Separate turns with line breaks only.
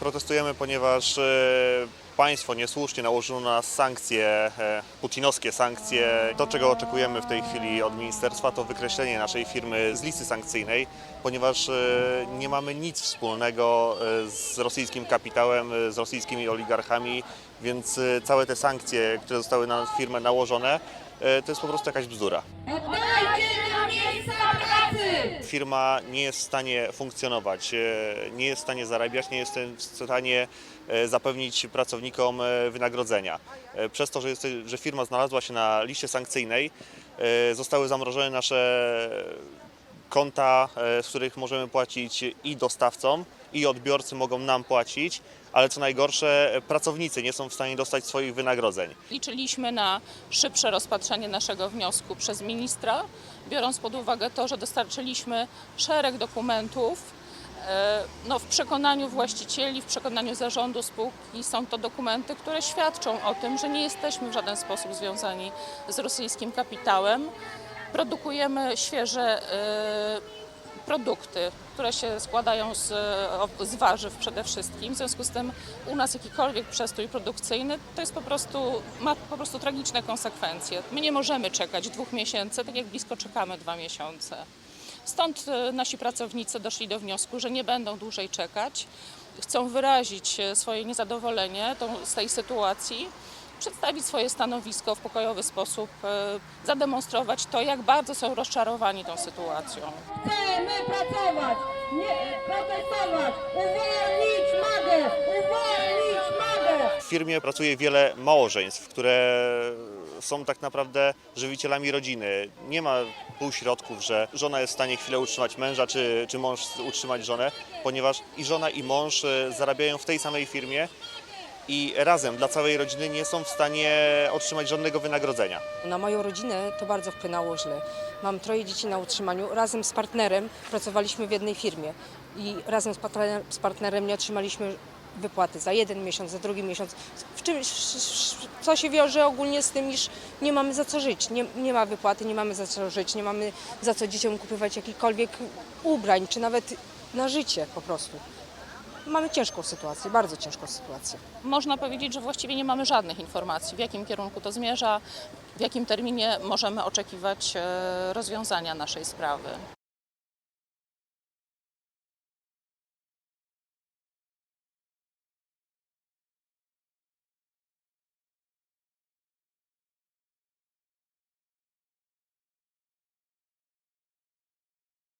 Protestujemy, ponieważ e, państwo niesłusznie nałożyło na nas sankcje, e, putinowskie sankcje. To, czego oczekujemy w tej chwili od ministerstwa, to wykreślenie naszej firmy z listy sankcyjnej, ponieważ e, nie mamy nic wspólnego z rosyjskim kapitałem, z rosyjskimi oligarchami, więc całe te sankcje, które zostały na firmę nałożone, to jest po prostu jakaś bzdura.
Oddajcie nam miejsca pracy!
firma nie jest w stanie funkcjonować, e, nie jest w stanie zarabiać, nie jest w stanie e, zapewnić pracownikom e, wynagrodzenia. E, Przez to, że, jest, że firma znalazła się na liście sankcyjnej, e, zostały zamrożone nasze konta, e, z których możemy płacić i dostawcom, i odbiorcy mogą nam płacić, ale co najgorsze, pracownicy nie są w stanie dostać swoich wynagrodzeń.
Liczyliśmy na szybsze rozpatrzenie naszego wniosku przez ministra, biorąc pod uwagę to, że dostarczyliśmy szereg dokumentów. e, No, w przekonaniu właścicieli, w przekonaniu zarządu spółki są to dokumenty, które świadczą o tym, że nie jesteśmy w żaden sposób związani z rosyjskim kapitałem. Produkujemy świeże e, produkty, które się składają z, z warzyw przede wszystkim. W związku z tym u nas jakikolwiek przestój produkcyjny to jest po prostu, ma po prostu tragiczne konsekwencje. My nie możemy czekać dwóch miesięcy, tak jak blisko czekamy dwa miesiące. Stąd e, nasi pracownicy doszli do wniosku, że nie będą dłużej czekać. Chcą wyrazić e, swoje niezadowolenie tą, z tej sytuacji, przedstawić swoje stanowisko w pokojowy sposób, e, zademonstrować to, jak bardzo są rozczarowani tą sytuacją.
Chcemy pracować, nie protestować! Uwolnić magę! Uwolnić magę!
W firmie pracuje wiele małżeństw, które są tak naprawdę żywicielami rodziny. Nie ma półśrodków, że żona jest w stanie chwilę utrzymać męża, czy, czy mąż utrzymać żonę, ponieważ i żona, i mąż e, zarabiają w tej samej firmie i razem dla całej rodziny nie są w stanie otrzymać żadnego wynagrodzenia.
Na moją rodzinę to bardzo wpłynęło źle. Mam troje dzieci na utrzymaniu. Razem z partnerem pracowaliśmy w jednej firmie i razem z partnerem, nie otrzymaliśmy wypłaty za jeden miesiąc, za drugi miesiąc. W czym, co się wiąże ogólnie z tym, iż nie mamy za co żyć. Nie, nie ma wypłaty, nie mamy za co żyć, nie mamy za co dzieciom kupować jakichkolwiek ubrań, czy nawet na życie po prostu. Mamy ciężką sytuację, bardzo ciężką sytuację.
Można powiedzieć, że właściwie nie mamy żadnych informacji, w jakim kierunku to zmierza, w jakim terminie możemy oczekiwać e, rozwiązania naszej sprawy.